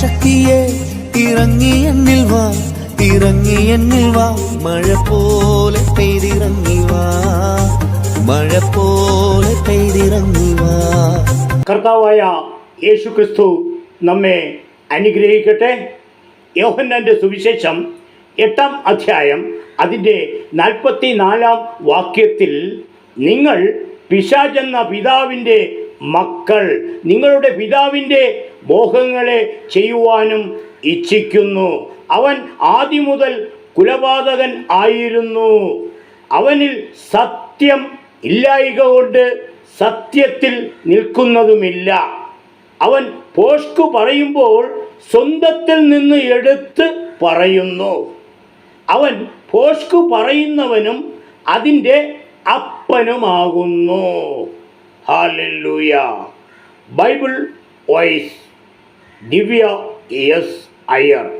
ശക്തിയെ ഇറങ്ങി എന്നിൽ വാ ഇറങ്ങി എന്നിൽ വാ. മഴ പോലെ പെയ്തിറങ്ങി വാ മഴ പോലെ പെയ്തിറങ്ങി വാ. കർത്താവായ യേശു ക്രിസ്തു നമ്മെ അനുഗ്രഹിക്കട്ടെ. യോഹന്നാന്റെ സുവിശേഷം എട്ടാം അധ്യായം അതിന്റെ നാൽപ്പത്തി നാലാം വാക്യത്തിൽ നിങ്ങൾ പിശാചെന്ന പിതാവിന്റെ മക്കൾ നിങ്ങളുടെ പിതാവിന്റെ മോഹങ്ങളെ ചെയ്യുവാനും ഇച്ഛിക്കുന്നു. അവൻ ആദ്യം മുതൽ കുലപാതകൻ ആയിരുന്നു. അവനിൽ സത്യം ഇല്ലായിക കൊണ്ട് സത്യത്തിൽ നിൽക്കുന്നതുമില്ല. അവൻ പോഷ്കു പറയുമ്പോൾ സ്വന്തത്തിൽ നിന്ന് എടുത്ത് പറയുന്നു. അവൻ പോഷ്കു പറയുന്നവനും അതിന്റെ അപ്പനുമാകുന്നു. Hallelujah Bible voice. Divya S Iyer.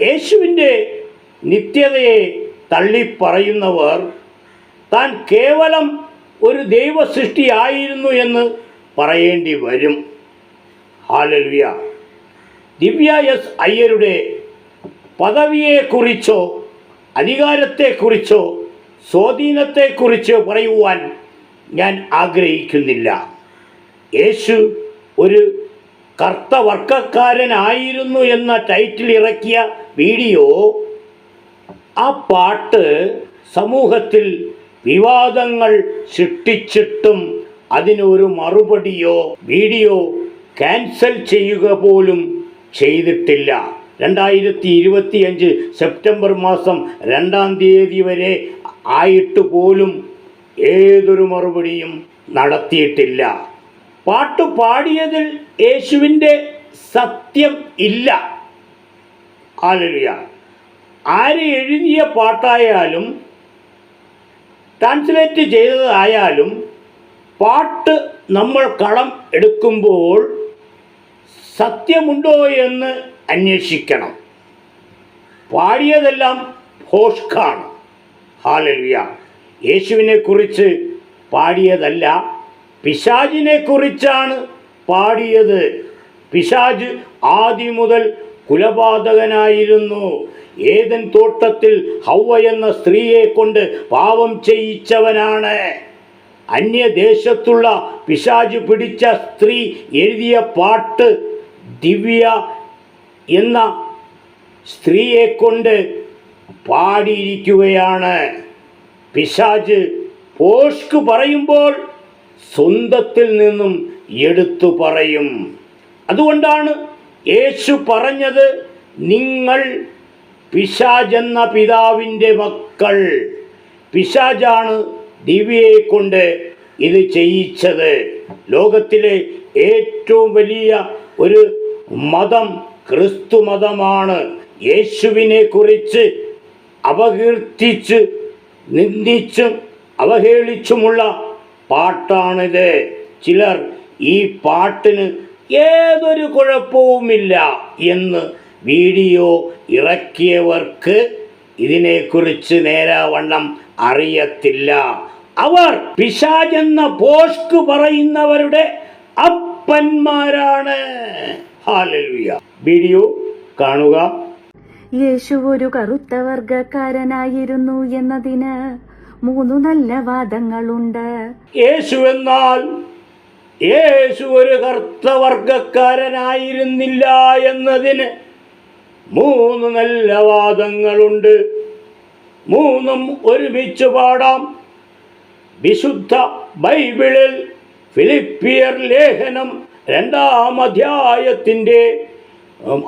യേശുവിന്റെ നിത്യതയെ തള്ളിപ്പറയുന്നവർ താൻ കേവലം ഒരു ദൈവ സൃഷ്ടിയായിരുന്നു എന്ന് പറയേണ്ടി വരും. ഹാലലുയ ദിവ്യ എസ് അയ്യരുടെ പദവിയെക്കുറിച്ചോ അധികാരത്തെക്കുറിച്ചോ സ്വാധീനത്തെക്കുറിച്ചോ പറയുവാൻ ഞാൻ ആഗ്രഹിക്കുന്നില്ല. യേശു ഒരു കർത്തവർക്കക്കാരനായിരുന്നു എന്ന ടൈറ്റിൽ ഇറക്കിയ വീഡിയോ ആ പാട്ട് സമൂഹത്തിൽ വിവാദങ്ങൾ സൃഷ്ടിച്ചിട്ടും അതിനൊരു മറുപടിയോ വീഡിയോ ക്യാൻസൽ ചെയ്യുക പോലും ചെയ്തിട്ടില്ല. രണ്ടായിരത്തി ഇരുപത്തിയഞ്ച് സെപ്റ്റംബർ മാസം രണ്ടാം തീയതി വരെ ആയിട്ട് പോലും ഏതൊരു മറുപടിയും നടത്തിയിട്ടില്ല. പാട്ട് പാടിയതിൽ യേശുവിന്റെ സത്യം ഇല്ല. ആലലുയ ആര് എഴുതിയ പാട്ടായാലും ട്രാൻസ്ലേറ്റ് ചെയ്തതായാലും പാട്ട് നമ്മൾ കളം എടുക്കുമ്പോൾ സത്യമുണ്ടോ എന്ന് അന്വേഷിക്കണം. പാടിയതെല്ലാം ഹോഷ്കാണ് യേശുവിനെ കുറിച്ച് പാടിയതല്ല പിശാജിനെ കുറിച്ചാണ് പാടിയത്. പിശാജ് ആദ്യം മുതൽ കുലപാതകനായിരുന്നു. ഏതൻ തോട്ടത്തിൽ ഹൗവ എന്ന സ്ത്രീയെ കൊണ്ട് പാവം ചെയ്യിച്ചവനാണ്. അന്യദേശത്തുള്ള പിശാജ് പിടിച്ച സ്ത്രീ എഴുതിയ പാട്ട് ദിവ്യ എന്ന സ്ത്രീയെ കൊണ്ട് പാടിയിരിക്കുകയാണ്. പിശാജ് പോഷ്ക് പറയുമ്പോൾ സ്വന്തത്തിൽ നിന്നും എടുത്തു പറയും. അതുകൊണ്ടാണ് യേശു പറഞ്ഞത് നിങ്ങൾ പിശാജെന്ന പിതാവിന്റെ മക്കൾ. പിശാജാണ് ദിവ്യയെ കൊണ്ട് ഇത് ചെയ്യിച്ചത്. ലോകത്തിലെ ഏറ്റവും വലിയ ഒരു മതം ക്രിസ്തു മതമാണ്. യേശുവിനെ കുറിച്ച് അപകീർത്തിച്ച് നിന്ദിച്ചും അവഹേളിച്ചുമുള്ള പാട്ടാണിത്. ചിലർ ഈ പാട്ടിന് ഏതൊരു കുഴപ്പവുമില്ല എന്ന് വീഡിയോ ഇറക്കിയവർക്ക് ഇതിനെക്കുറിച്ച് നേരാവണ്ണം അറിയത്തില്ല. അവർ പിശാചെന്ന പോസ്റ്റ് പറയുന്നവരുടെ അപ്പന്മാരാണ്. വീഡിയോ കാണുക. യേശു ഒരു കറുത്ത വർഗക്കാരനായിരുന്നു എന്നതിന് മൂന്നു നല്ല വാദങ്ങളുണ്ട്. യേശു എന്നാൽ യേശു ഒരു കർത്തവർഗക്കാരനായിരുന്നില്ല എന്നതിന് മൂന്ന് നല്ല വാദങ്ങളുണ്ട്. മൂന്നും ഒരുമിച്ച് പാടാം. വിശുദ്ധ ബൈബിളിൽ ഫിലിപ്പിയർ ലേഖനം രണ്ടാം അധ്യായത്തിന്റെ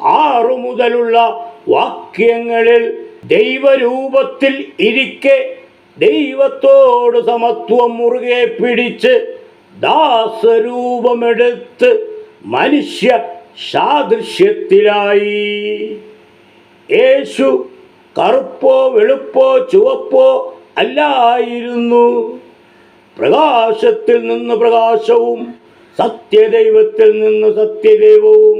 ആറു മുതലുള്ള വാക്യങ്ങളിൽ ദൈവരൂപത്തിൽ ഇരിക്കെ ദൈവത്തോട് സമത്വം മുറുകെ പിടിച്ച് ദാസരൂപമെടുത്ത് മനുഷ്യ സാദൃശ്യത്തിലായി. യേശു കറുപ്പോ വെളുപ്പോ ചുവപ്പോ അല്ലായിരുന്നു. പ്രകാശത്തിൽ നിന്ന് പ്രകാശവും സത്യദൈവത്തിൽ നിന്ന് സത്യദൈവവും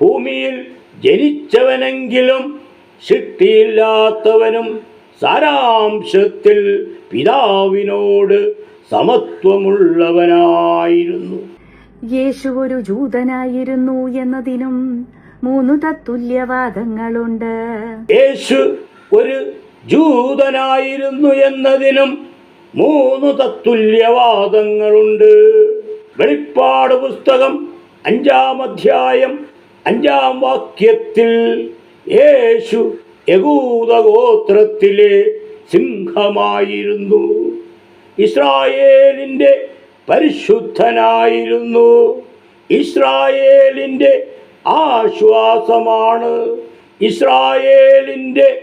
ഭൂമിയിൽ ജനിച്ചവനെങ്കിലും ശക്തിയില്ലാത്തവനും സാരാംശത്തിൽ പിതാവിനോട് സമത്വമുള്ളവനായിരുന്നു. യേശു ഒരു ജൂതനായിരുന്നു എന്നതിനും മൂന്ന് തത്തുല്യവാദങ്ങളുണ്ട്. യേശു ഒരു ജൂതനായിരുന്നു എന്നതിനും മൂന്ന് തത്തുല്യവാദങ്ങളുണ്ട്. വെളിപ്പാട് പുസ്തകം അഞ്ചാം അധ്യായം അഞ്ചാം വാക്യത്തിൽ യേശു യകൂതഗോത്രത്തിലെ സിംഹമായിരുന്നു. ഇസ്രായേലിന്റെ പരിശുദ്ധനായിരുന്നു. ഇസ്രായേലിന്റെ ആശ്വാസമാണ്. ഇസ്രായേലിന്റെ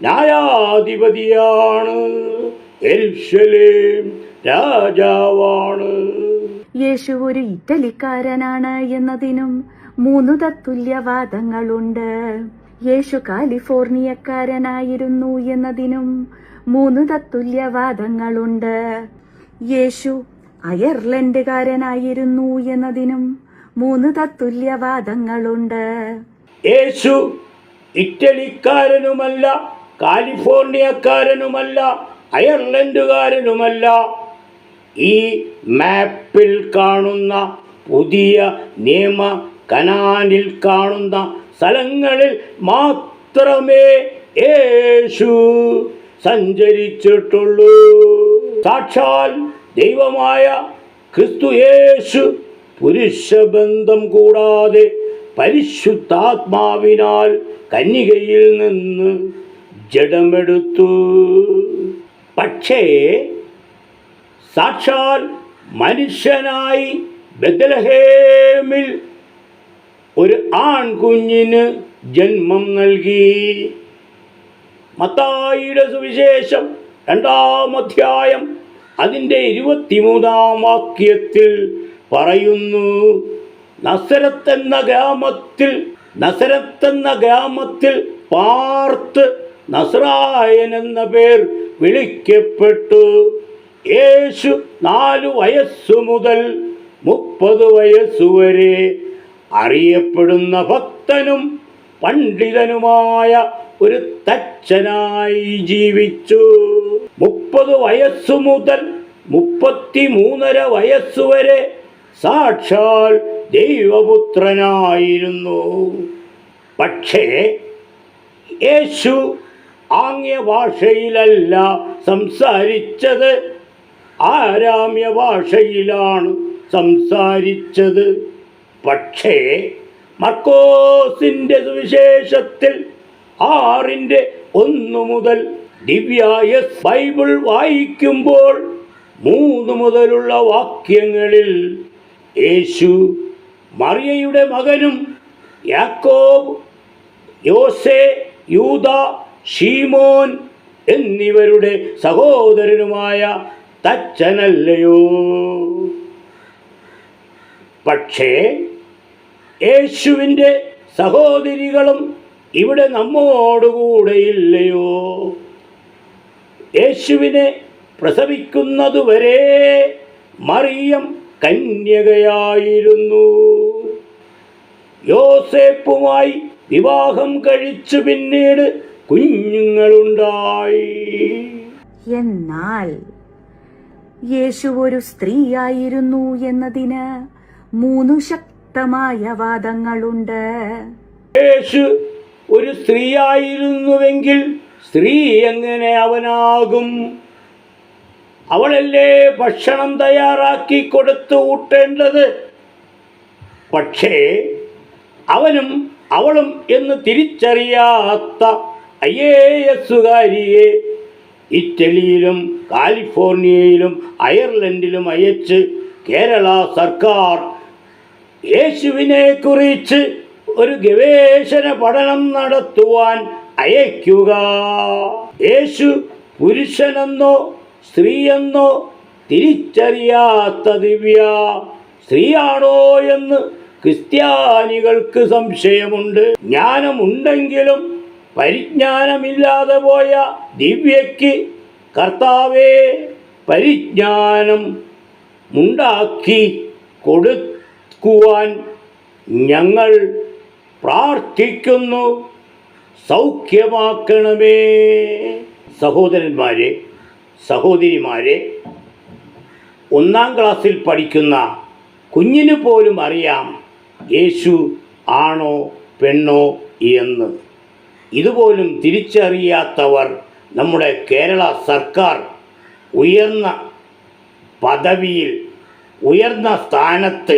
ന്യായാധിപതിയാണ്. എരുഷലേം രാജാവാണ്. യേശു ഒരു ഇറ്റലിക്കാരനാണ് എന്നതിനും മൂന്ന് തത്തുല്യവാദങ്ങളുണ്ട്. യേശു കാലിഫോർണിയക്കാരനായിരുന്നു എന്നതിനും മൂന്ന് തത്തുല്യവാദങ്ങളുണ്ട്. യേശു അയർലൻഡുകാരനായിരുന്നു എന്നതിനും മൂന്ന് തത്തുല്യവാദങ്ങളുണ്ട്. യേശു ഇറ്റലിക്കാരനുമല്ല കാലിഫോർണിയക്കാരനുമല്ല അയർലൻഡുകാരനുമല്ല. ഈ മാപ്പിൽ കാണുന്ന പുതിയ നിയമ കനാനിൽ കാണുന്ന സ്ഥലങ്ങളിൽ മാത്രമേ യേശു സഞ്ചരിച്ചിട്ടുള്ളൂ. സാക്ഷാൽ ദൈവമായ ക്രിസ്തു യേശു പുരുഷബന്ധം കൂടാതെ പരിശുദ്ധാത്മാവിനാൽ കന്യകയിൽ നിന്ന് ജഡമെടുത്തു. പക്ഷേ സാക്ഷാൽ മനുഷ്യനായി ബദലഹേമിൽ ഒരു ആൺകുഞ്ഞിന് ജന്മം നൽകി. മത്തായിയുടെ സുവിശേഷം രണ്ടാം അധ്യായം അതിന്റെ ഇരുപത്തിമൂന്നാം വാക്യത്തിൽ പറയുന്നു നസരത്തെന്ന ഗ്രാമത്തിൽ നസരത്തെന്ന ഗ്രാമത്തിൽ പാർത്ത് നസ്രായൻ എന്ന പേർ വിളിക്കപ്പെട്ടു. യേശു നാലു വയസ്സു മുതൽ മുപ്പത് വയസ്സുവരെ അറിയപ്പെടുന്ന ഭക്തനും പണ്ഡിതനുമായ ഒരു തച്ചനായി ജീവിച്ചു. മുപ്പത് വയസ്സു മുതൽ മുപ്പത്തി മൂന്നര വയസ്സുവരെ സാക്ഷാൽ ദൈവപുത്രനായിരുന്നു. പക്ഷേ യേശു ആംഗ്യ ഭാഷയിലല്ല സംസാരിച്ചത്. ആരാമ്യ ഭാഷയിലാണ് സംസാരിച്ചത്. പക്ഷേ മർക്കോസിന്റെ സുവിശേഷത്തിൽ ആറിന്റെ ഒന്നു മുതൽ ദിവ്യായ ബൈബിൾ വായിക്കുമ്പോൾ മൂന്ന് മുതലുള്ള വാക്യങ്ങളിൽ യേശു മറിയയുടെ മകനും യാക്കോബ് യോസെ യൂത ഷീമോൻ എന്നിവരുടെ സഹോദരനുമായ തച്ചനല്ലയോ? പക്ഷേ യേശുവിന്റെ സഹോദരികളും ഇവിടെ നമ്മോടുകൂടെയില്ലയോ? യേശുവിനെ പ്രസവിക്കുന്നതുവരെ മറിയം കന്യകയായിരുന്നു. യോസേപ്പുമായി വിവാഹം കഴിച്ചു പിന്നീട് കുഞ്ഞുങ്ങളുണ്ടായി. എന്നാൽ യേശു ഒരു സ്ത്രീയായിരുന്നു എന്നതിന് മൂന്നു ശക്തമായ വാദങ്ങളുണ്ട്. യേശു ഒരു സ്ത്രീയായിരുന്നുവെങ്കിൽ സ്ത്രീ എങ്ങനെ അവനാകും? അവളല്ലേ ഭക്ഷണം തയ്യാറാക്കി കൊടുത്തു ഊട്ടേണ്ടത്? പക്ഷേ അവനും അവളും എന്ന് തിരിച്ചറിയാത്ത ഐ എ എസുകാരിയെ ഇറ്റലിയിലും കാലിഫോർണിയയിലും അയർലൻഡിലും അയച്ച് കേരള സർക്കാർ യേശുവിനെ കുറിച്ച് ഒരു ഗവേഷണ പഠനം നടത്തുവാൻ അയക്കുക യേശു പുരുഷനെന്നോ സ്ത്രീയെന്നോ തിരിച്ചറിയാത്ത ദിവ്യ സ്ത്രീയാണോ എന്ന് ക്രിസ്ത്യാനികൾക്ക് സംശയമുണ്ട്. ജ്ഞാനമുണ്ടെങ്കിലും പരിജ്ഞാനമില്ലാതെ പോയ ദിവ്യയ്ക്ക് കർത്താവേ പരിജ്ഞാനം ഉണ്ടാക്കി കൊടുക്കുവാൻ ഞങ്ങൾ പ്രാർത്ഥിക്കുന്നു. സൗഖ്യമാക്കണമേ. സഹോദരന്മാരെ സഹോദരിമാരെ ഒന്നാം ക്ലാസ്സിൽ പഠിക്കുന്ന കുഞ്ഞിന് പോലും അറിയാം യേശു ആണോ പെണ്ണോ എന്ന്. ഇതുപോലും തിരിച്ചറിയാത്തവർ നമ്മുടെ കേരള സർക്കാർ ഉയർന്ന പദവിയിൽ ഉയർന്ന സ്ഥാനത്ത്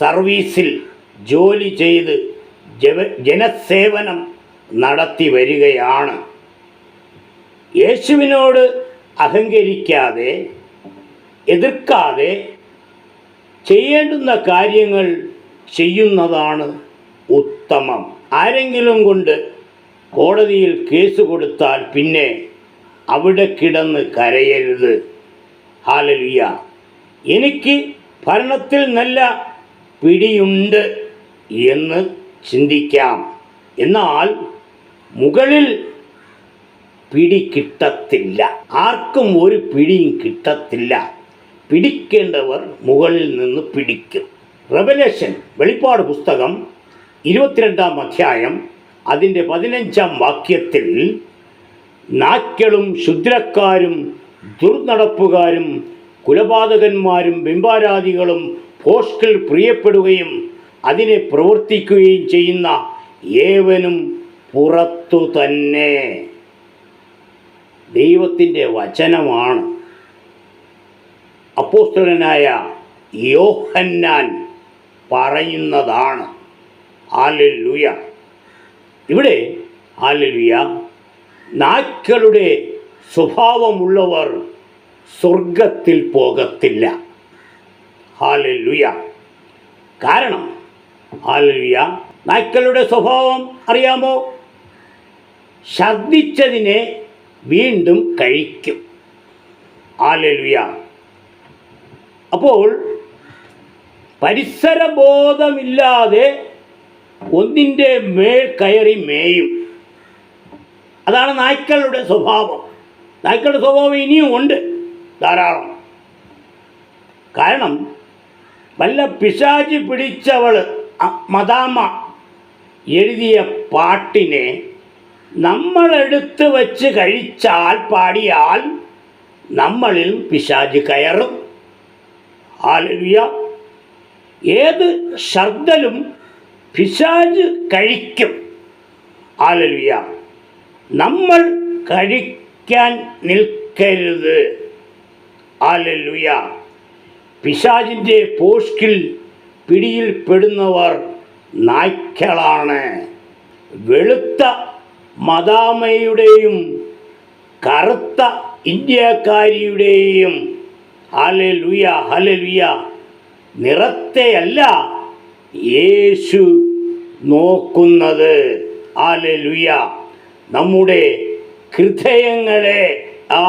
സർവീസിൽ ജോലി ചെയ്ത് ജവ ജനസേവനം നടത്തി വരികയാണ്. യേശുവിനോട് അഹങ്കരിക്കാതെ എതിർക്കാതെ ചെയ്യേണ്ടുന്ന കാര്യങ്ങൾ ചെയ്യുന്നതാണ് ഉത്തമം. ആരെങ്കിലും കൊണ്ട് കോടതിയിൽ കേസ് കൊടുത്താൽ പിന്നെ അവിടെ കിടന്ന് കരയരുത്. ഹാലലിയ. എനിക്ക് ഭരണത്തിൽ നല്ല പിടിയുണ്ട് എന്ന് ചിന്തിക്കാം. എന്നാൽ മുകളിൽ പിടി കിട്ടത്തില്ല. ആർക്കും ഒരു പിടിയും കിട്ടത്തില്ല. പിടിക്കേണ്ടവർ മുകളിൽ നിന്ന് പിടിക്കും. റെവലേഷൻ വെളിപ്പാട് പുസ്തകം ഇരുപത്തിരണ്ടാം അധ്യായം അതിന്റെ പതിനഞ്ചാം വാക്യത്തിൽ നാക്കളും ക്ഷുദ്രക്കാരും ദുർനടപ്പുകാരും കുലപാതകന്മാരും ബിംബാരാധികളും പോസ്റ്റിൽ പ്രിയപ്പെടുകയും അതിനെ പ്രവർത്തിക്കുകയും ചെയ്യുന്ന ഏവനും പുറത്തു തന്നെ. ദൈവത്തിന്റെ വചനമാണ്. അപ്പോസ്തലനായ യോഹന്നാൻ പറയുന്നതാണ്. ആലുയ ഇവിടെ ആലുയ നായ്ക്കളുടെ സ്വഭാവമുള്ളവർ സ്വർഗത്തിൽ പോകത്തില്ല. ഹാലലുയ. കാരണം ഹാലലുയ നായ്ക്കളുടെ സ്വഭാവം അറിയാമോ? ഛർദിച്ചതിനെ വീണ്ടും കഴിക്കും. ആലലുയ അപ്പോൾ പരിസരബോധമില്ലാതെ ഒന്നിന്റെ മേൽ കയറി മേയും. അതാണ് നായ്ക്കളുടെ സ്വഭാവം. നായ്ക്കളുടെ സ്വഭാവം ഇനിയും ഉണ്ട്. ധാരാളം. കാരണം വല്ല പിശാചി പിടിച്ചവൾ മദാമ എഴുതിയ പാട്ടിനെ നമ്മളെടുത്ത് വച്ച് കഴിച്ചാൽ പാടിയാൽ നമ്മളിൽ പിശാച് കയറും. ഹാലലുയ ഏത് ശബ്ദലും പിശാജ് കഴിക്കും. ഹാലലുയ നമ്മൾ കഴിക്കാൻ നിൽക്കരുത്. ഹാലലുയ പിശാജിന്റെ പോഷ്കിൽ പിടിയിൽപ്പെടുന്നവർ നായ്ക്കളാണ്. വെളുത്ത മദാമയുടെയും കറുത്ത ഇന്ത്യക്കാരിയുടെയും ഹലലുയ ഹലലുയ നിറത്തെയല്ല യേശു നോക്കുന്നത്. ഹലലുയ നമ്മുടെ ഹൃദയങ്ങളെ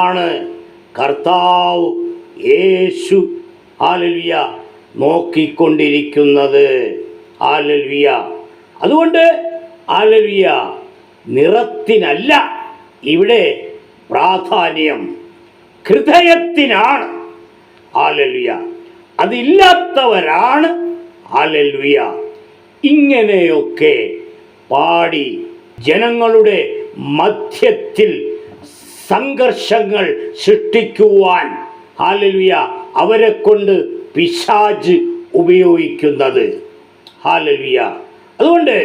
ആണ് കർത്താവ് യേശു ആലൽവിയ നോക്കിക്കൊണ്ടിരിക്കുന്നത്. ആലൽവിയ അതുകൊണ്ട് ആലൽവിയ നിറത്തിനല്ല ഇവിടെ പ്രാധാന്യം. ഹൃദയത്തിനാണ് ആലൽവിയ അതില്ലാത്തവരാണ് ആലൽവിയ ഇങ്ങനെയൊക്കെ പാടി ജനങ്ങളുടെ മധ്യത്തിൽ സംഘർഷങ്ങൾ സൃഷ്ടിക്കുവാൻ ഹാലലുയ അവരെ കൊണ്ട് പിശാജ് ഉപയോഗിക്കുന്നത്. ഹാലലുയ. അതുകൊണ്ട്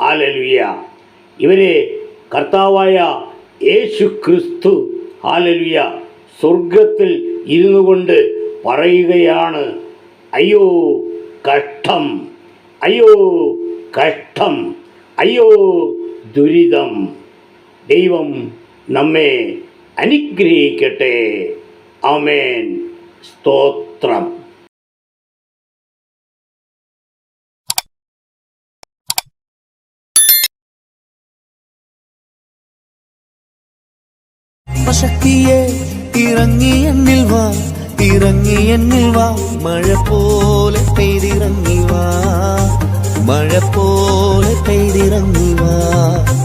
ഹാലലുയ ഇവരെ കർത്താവായ യേശു ക്രിസ്തു ഹാലലുയ സ്വർഗത്തിൽ ഇരുന്നു കൊണ്ട് പറയുകയാണ് അയ്യോ കഷ്ടം അയ്യോ കഷ്ടം അയ്യോ ദുരിതം. ദൈവം നമ്മെ അനുഗ്രഹിക്കട്ടെ. ആമേൻ. സ്തോത്രം. ശക്തിയെ ഇറങ്ങി എന്നിൽ വാ ഇറങ്ങി എന്നിൽ വാ. മഴ പോലെ പെയ്തിറങ്ങി വാ മഴ പോലെ പെയ്തിറങ്ങി വാ.